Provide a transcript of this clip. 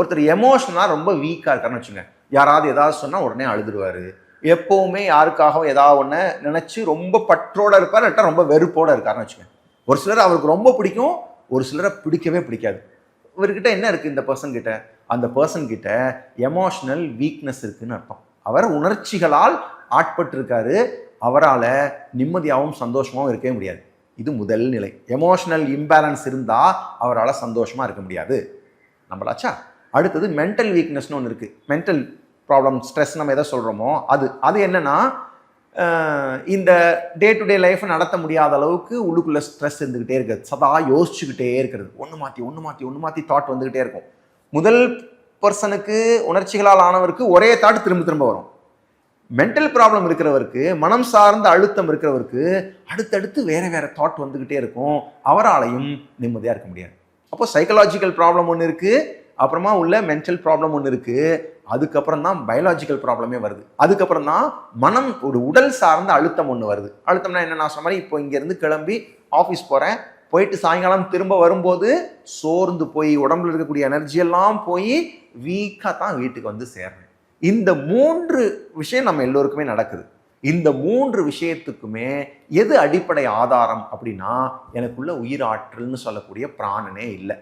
ஒருத்தர் எமோஷனலாக ரொம்ப வீக்காக இருக்காருன்னு வச்சுங்க யாராவது ஏதாவது சொன்னால் உடனே அழுதுடுவார் எப்போவுமே யாருக்காகவும் ஏதாவது ஒன்று நினச்சி ரொம்ப பற்றோட இருப்பார் இல்லாட்டா ரொம்ப வெறுப்போட இருக்காருன்னு வச்சுக்கோங்க. ஒரு சிலர் அவருக்கு ரொம்ப பிடிக்கும் ஒரு சிலரை பிடிக்கவே பிடிக்காது. இவர்கிட்ட என்ன இருக்குது இந்த பர்சன் கிட்ட? அந்த பர்சன் கிட்ட எமோஷனல் வீக்னஸ் இருக்குன்னு அர்த்தம். அவர் உணர்ச்சிகளால் ஆட்பட்டிருக்காரு. அவரால் நிம்மதியாகவும் சந்தோஷமாகவும் இருக்கவே முடியாது. இது முதல் நிலை. எமோஷனல் இம்பேலன்ஸ் இருந்தால் அவரால் சந்தோஷமாக இருக்க முடியாது. நம்மளாச்சா அடுத்தது மென்டல் வீக்னஸ்னு ஒன்று இருக்குது மென்டல் ப்ராப்ளம் ஸ்ட்ரெஸ் நம்ம எதை சொல்கிறோமோ அது. அது என்னென்னா இந்த டே டு டே லைஃப்பை நடத்த முடியாத அளவுக்கு உள்ளுக்குள்ளே ஸ்ட்ரெஸ் இருந்துக்கிட்டே இருக்குது. சதா யோசிச்சுக்கிட்டே இருக்கிறது. ஒன்று மாற்றி ஒன்று மாற்றி ஒன்று மாற்றி தாட் வந்துக்கிட்டே இருக்கும். முதல் பர்சனுக்கு உணர்ச்சிகளால் ஆனவருக்கு ஒரே தாட் திரும்ப திரும்ப வரும். மென்டல் ப்ராப்ளம் இருக்கிறவருக்கு மனம் சார்ந்த அழுத்தம் இருக்கிறவருக்கு அடுத்தடுத்து வேற வேற தாட் வந்துக்கிட்டே இருக்கும். அவராலையும் நிம்மதியாக இருக்க முடியாது. அப்போ சைக்கலாஜிக்கல் ப்ராப்ளம் ஒன்று இருக்குது அப்புறமா உள்ள மென்டல் ப்ராப்ளம் ஒன்று இருக்குது அதுக்கப்புறம் தான் பயாலாஜிக்கல் ப்ராப்ளமே வருது. அதுக்கப்புறம் தான் மனம் ஒரு உடல் சார்ந்த அழுத்தம் ஒன்று வருது. அழுத்தம்னா என்ன? நான் சொன்ன மாதிரி இப்போ இங்கேருந்து கிளம்பி ஆஃபீஸ் போகிறேன் போயிட்டு சாயங்காலம் திரும்ப வரும்போது சோர்ந்து போய் உடம்புல இருக்கக்கூடிய எனர்ஜி எல்லாம் போய் வீக்காக தான் வீட்டுக்கு வந்து சேர்றேன். இந்த மூன்று விஷயம் நம்ம எல்லோருக்குமே நடக்குது. இந்த மூன்று விஷயத்துக்குமே எது அடிப்படை ஆதாரம் அப்படின்னா எனக்குள்ள உயிராற்றல்னு சொல்லக்கூடிய பிராணனே இல்லை.